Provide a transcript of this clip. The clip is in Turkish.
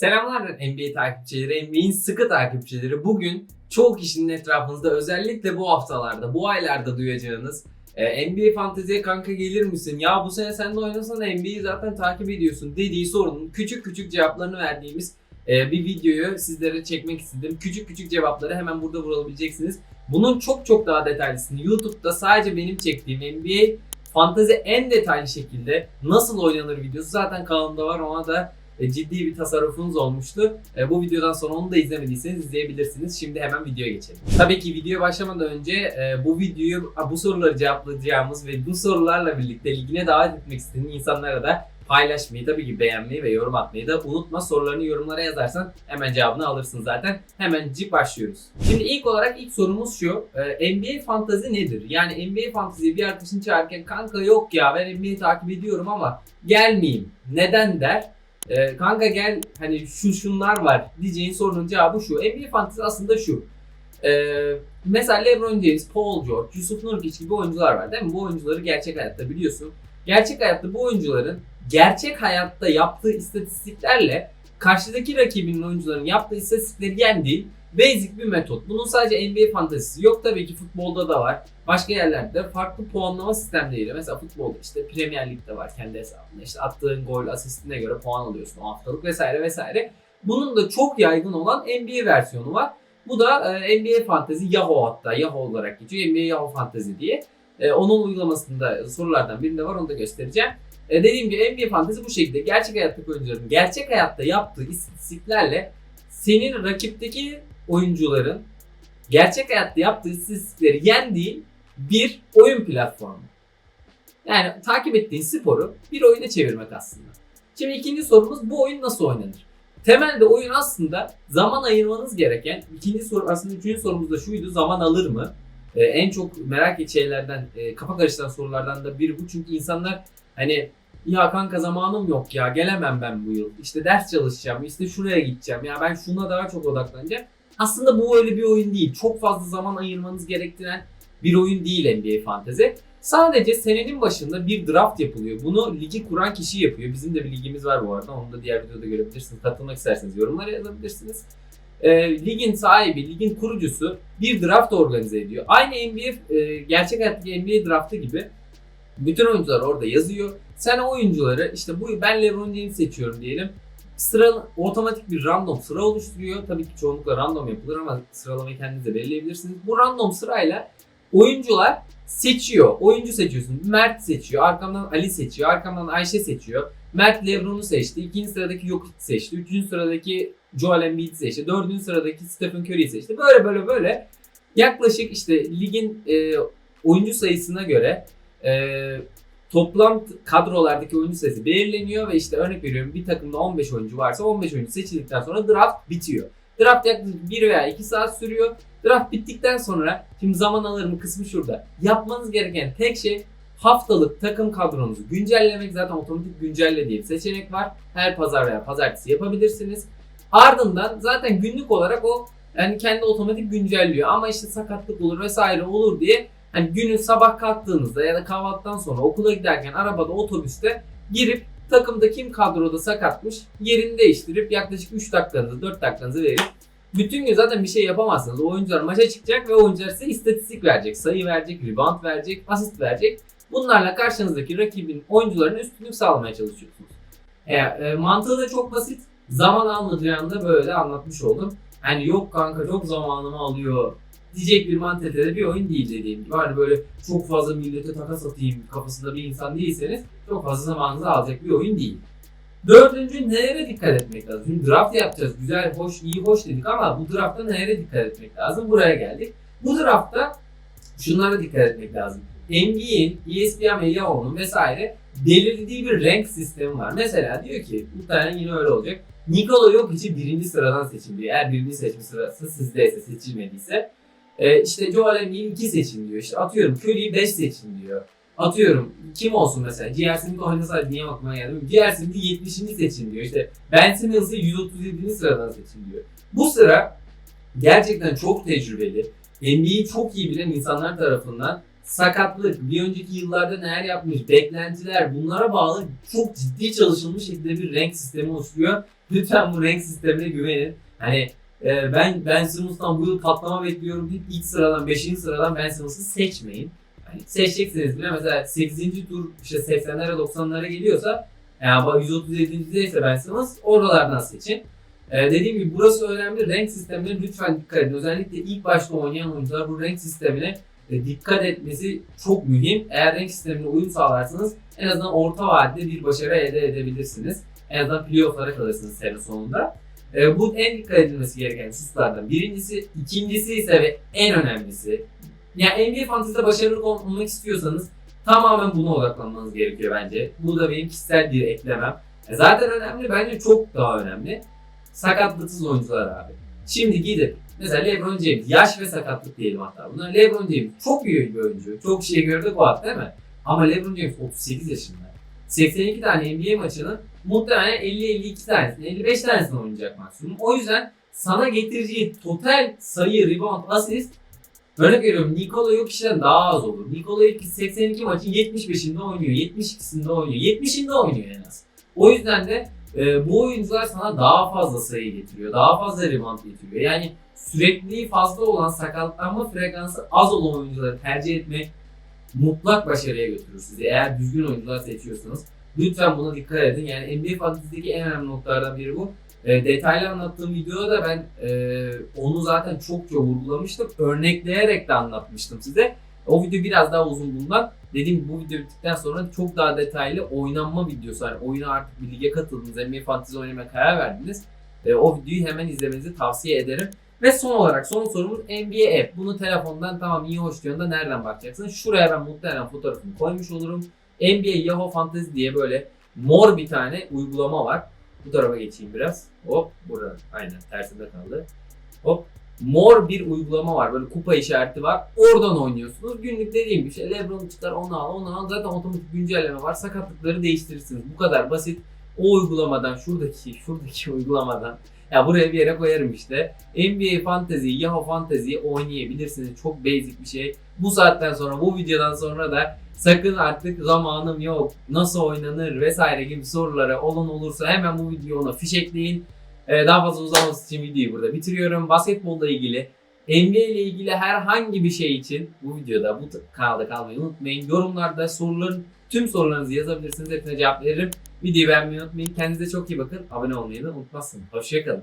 Selamlar NBA takipçileri, NBA'in sıkı takipçileri. Bugün çoğu kişinin etrafınızda özellikle bu haftalarda, bu aylarda duyacağınız e, NBA fanteziye kanka gelir misin? Ya bu sene sen de oynasana NBA'yi zaten takip ediyorsun dediği sorunun küçük küçük cevaplarını verdiğimiz e, bir videoyu sizlere çekmek istedim. Küçük küçük cevapları hemen burada bulabileceksiniz. Bunun çok çok daha detaylısını YouTube'da sadece benim çektiğim NBA fantezi en detaylı şekilde nasıl oynanır videosu zaten kanalımda var. Ona da ciddi bir tasarrufunuz olmuştu. E, bu videodan sonra onu da izlemediyseniz izleyebilirsiniz. Şimdi hemen videoya geçelim. Tabii ki videoya başlamadan önce e, bu videoyu bu soruları cevaplayacağımız ve bu sorularla birlikte ligine davet etmek istediğin insanlara da paylaşmayı, tabii ki beğenmeyi ve yorum atmayı da unutma. Sorularını yorumlara yazarsan hemen cevabını alırsın zaten. Hemencik başlıyoruz. Şimdi ilk olarak ilk sorumuz şu. E, NBA fantazi nedir? Yani NBA fantaziyi bir arkadaşın çağırırken kanka yok ya ben NBA'yi takip ediyorum ama gelmeyeyim. Neden der? Ee, kanka gel hani şu şunlar var diyeceğin sorunun cevabı şu. NBA fantezi aslında şu. Ee, mesela LeBron James, Paul George, Yusuf Nurkic gibi oyuncular var değil mi? Bu oyuncuları gerçek hayatta biliyorsun. Gerçek hayatta bu oyuncuların gerçek hayatta yaptığı istatistiklerle karşıdaki rakibinin oyuncuların yaptığı istatistikleri yendiği basic bir metot. Bunun sadece NBA fantezisi yok tabii ki futbolda da var. Başka yerlerde de farklı puanlama sistemleriyle mesela futbolda işte Premier Lig'de var kendi hesabında. İşte attığın gol asistine göre puan alıyorsun o haftalık vesaire vesaire. Bunun da çok yaygın olan NBA versiyonu var. Bu da e, NBA Fantezi Yahoo hatta Yahoo olarak geçiyor. NBA Yahoo Fantezi diye. E, onun uygulamasında sorulardan birinde var onu da göstereceğim. E, dediğim gibi NBA Fantezi bu şekilde gerçek hayattaki oyuncuların gerçek hayatta yaptığı istatistiklerle senin rakipteki oyuncuların gerçek hayatta yaptığı istatistikleri yendiği bir oyun platformu. Yani takip ettiğin sporu bir oyuna çevirmek aslında. Şimdi ikinci sorumuz bu oyun nasıl oynanır? Temelde oyun aslında zaman ayırmanız gereken, ikinci soru aslında üçüncü sorumuz da şuydu zaman alır mı? Ee, en çok merak ettiği şeylerden, e, kafa karıştıran sorulardan da biri bu. Çünkü insanlar hani ya kanka zamanım yok ya gelemem ben bu yıl. İşte ders çalışacağım, işte şuraya gideceğim. Ya ben şuna daha çok odaklanacağım. Aslında bu öyle bir oyun değil. Çok fazla zaman ayırmanız gerektiren bir oyun değil NBA Fantezi. Sadece senenin başında bir draft yapılıyor. Bunu ligi kuran kişi yapıyor. Bizim de bir ligimiz var bu arada. Onu da diğer videoda görebilirsiniz. Katılmak isterseniz yorumlara yazabilirsiniz. E, ligin sahibi, ligin kurucusu bir draft organize ediyor. Aynı NBA, e, gerçek hayattaki NBA draftı gibi bütün oyuncular orada yazıyor. Sen oyuncuları işte bu ben LeBron James seçiyorum diyelim. Sıra otomatik bir random sıra oluşturuyor. Tabii ki çoğunlukla random yapılır ama sıralamayı kendiniz de belirleyebilirsiniz. Bu random sırayla oyuncular seçiyor. Oyuncu seçiyorsun. Mert seçiyor. Arkamdan Ali seçiyor. Arkamdan Ayşe seçiyor. Mert Lebron'u seçti. İkinci sıradaki Jokic seçti. Üçüncü sıradaki Joel Embiid seçti. Dördüncü sıradaki Stephen Curry seçti. Böyle böyle böyle yaklaşık işte ligin e, oyuncu sayısına göre e, toplam kadrolardaki oyuncu sayısı belirleniyor ve işte örnek veriyorum bir takımda 15 oyuncu varsa 15 oyuncu seçildikten sonra draft bitiyor. Draft yaklaşık 1 veya 2 saat sürüyor. Draft bittikten sonra şimdi zaman alır mı kısmı şurada. Yapmanız gereken tek şey haftalık takım kadronuzu güncellemek. Zaten otomatik güncelle diye bir seçenek var. Her pazar veya pazartesi yapabilirsiniz. Ardından zaten günlük olarak o yani kendi otomatik güncelliyor. Ama işte sakatlık olur vesaire olur diye hani günün sabah kalktığınızda ya da kahvaltıdan sonra okula giderken arabada otobüste girip takımda kim kadroda sakatmış yerini değiştirip yaklaşık 3 dakikanızı 4 dakikanızı verip bütün gün zaten bir şey yapamazsınız. Oyuncular maça çıkacak ve oyuncular size istatistik verecek. Sayı verecek, rebound verecek, asist verecek. Bunlarla karşınızdaki rakibin oyuncularına üstünlük sağlamaya çalışıyorsunuz. E, e, mantığı da çok basit. Zaman almayacağını da böyle anlatmış oldum. Hani yok kanka çok zamanımı alıyor diyecek bir mantalitede bir oyun değil dediğim gibi. Hani böyle çok fazla millete takas atayım kafasında bir insan değilseniz çok fazla zamanınızı alacak bir oyun değil. Dördüncü nelere dikkat etmek lazım? Şimdi draft yapacağız. Güzel, hoş, iyi, hoş dedik ama bu draftta nelere dikkat etmek lazım? Buraya geldik. Bu draftta şunlara dikkat etmek lazım. NBA'in, ESPN ve Yahoo'nun vesaire belirlediği bir rank sistemi var. Mesela diyor ki, muhtemelen yine öyle olacak. Nikola Jokic'i birinci sıradan seçin diyor. Eğer birinci seçme sırası sizdeyse, seçilmediyse. Ee, işte Joel Embiid'i 2 seçin diyor. İşte atıyorum Curry'i 5 seçin diyor. Atıyorum kim olsun mesela J.R. Smith oynasaydı niye aklıma geldi? Smith'i 70. seçin diyor. İşte Ben Simmons'ı 137. sıradan seçin diyor. Bu sıra gerçekten çok tecrübeli, NBA'yi çok iyi bilen insanlar tarafından sakatlık, bir önceki yıllarda neler yapmış, beklentiler bunlara bağlı çok ciddi çalışılmış şekilde bir renk sistemi oluşturuyor. Lütfen bu renk sistemine güvenin. Hani e, ben Ben Simmons'tan bu yıl patlama bekliyorum deyip ilk sıradan 5. sıradan Ben Simmons'ı seçmeyin. Hani seçeceksiniz bile mesela 8. tur işte 80'lere 90'lara geliyorsa yani 137. ise Ben Simmons oralardan seçin. Ee, dediğim gibi burası önemli. Renk sistemine lütfen dikkat edin. Özellikle ilk başta oynayan oyuncular bu renk sistemine e, dikkat etmesi çok mühim. Eğer renk sistemine uyum sağlarsanız en azından orta vadede bir başarı elde edebilirsiniz. En azından playoff'lara kalırsınız sene sonunda. E, bu en dikkat edilmesi gereken hususlardan birincisi, ikincisi ise ve en önemlisi. Yani NBA Fantasy'de başarılı olmak istiyorsanız tamamen buna odaklanmanız gerekiyor bence. Bu da benim kişisel bir eklemem. E, zaten önemli, bence çok daha önemli. Sakatlıksız oyuncular abi. Şimdi gidip mesela LeBron James, yaş ve sakatlık diyelim hatta buna. LeBron James çok iyi bir oyuncu. Çok şey gördük o hafta değil mi? Ama LeBron James 38 yaşında. 82 tane NBA maçının muhtemelen 50-52 tanesini, 55 tanesini oynayacak maksimum. O yüzden sana getireceği total sayı, rebound, asist Örnek veriyorum Nikola Jokic'den daha az olur. Nikola Jokic 82 maçın 75'inde oynuyor, 72'sinde oynuyor, 70'inde oynuyor en az. O yüzden de e, bu oyuncular sana daha fazla sayı getiriyor, daha fazla rebound getiriyor. Yani sürekliliği fazla olan sakatlanma frekansı az olan oyuncuları tercih etmek mutlak başarıya götürür sizi. Eğer düzgün oyuncular seçiyorsanız lütfen buna dikkat edin. Yani NBA Fantasy'deki en önemli noktalardan biri bu. E, detaylı anlattığım videoda da ben e, onu zaten çokça vurgulamıştım. Örnekleyerek de anlatmıştım size. O video biraz daha uzun bundan. Dediğim gibi bu video bittikten sonra çok daha detaylı oynanma videosu. Yani oyuna artık bir lige katıldınız, NBA Fantasy oynamaya karar verdiniz. E, o videoyu hemen izlemenizi tavsiye ederim. Ve son olarak son sorumuz NBA App. Bunu telefondan tamam iyi hoş diyorsun da nereden bakacaksın? Şuraya ben muhtemelen fotoğrafını koymuş olurum. NBA Yahoo Fantasy diye böyle mor bir tane uygulama var. Bu tarafa geçeyim biraz. Hop burada. Aynen tersinde kaldı. Hop. Mor bir uygulama var. Böyle kupa işareti var. Oradan oynuyorsunuz. Günlük dediğim gibi şey Lebron çıkar onu al onu al. Zaten otomatik güncelleme var. Sakatlıkları değiştirirsiniz. Bu kadar basit. O uygulamadan şuradaki şuradaki uygulamadan ya buraya bir yere koyarım işte. NBA Fantasy, Yahoo Fantasy oynayabilirsiniz. Çok basic bir şey. Bu saatten sonra, bu videodan sonra da sakın artık zamanım yok, nasıl oynanır vesaire gibi sorulara olan olursa hemen bu videoyu ona fişekleyin. Ee, daha fazla uzaması için videoyu burada bitiriyorum. Basketbolla ilgili, NBA ile ilgili herhangi bir şey için bu videoda, bu kanalda kalmayı unutmayın. Yorumlarda soruların, tüm sorularınızı yazabilirsiniz. Hepsine cevap veririm. Videoyu beğenmeyi unutmayın. Kendinize çok iyi bakın. Abone olmayı da unutmazsınız. Hoşçakalın.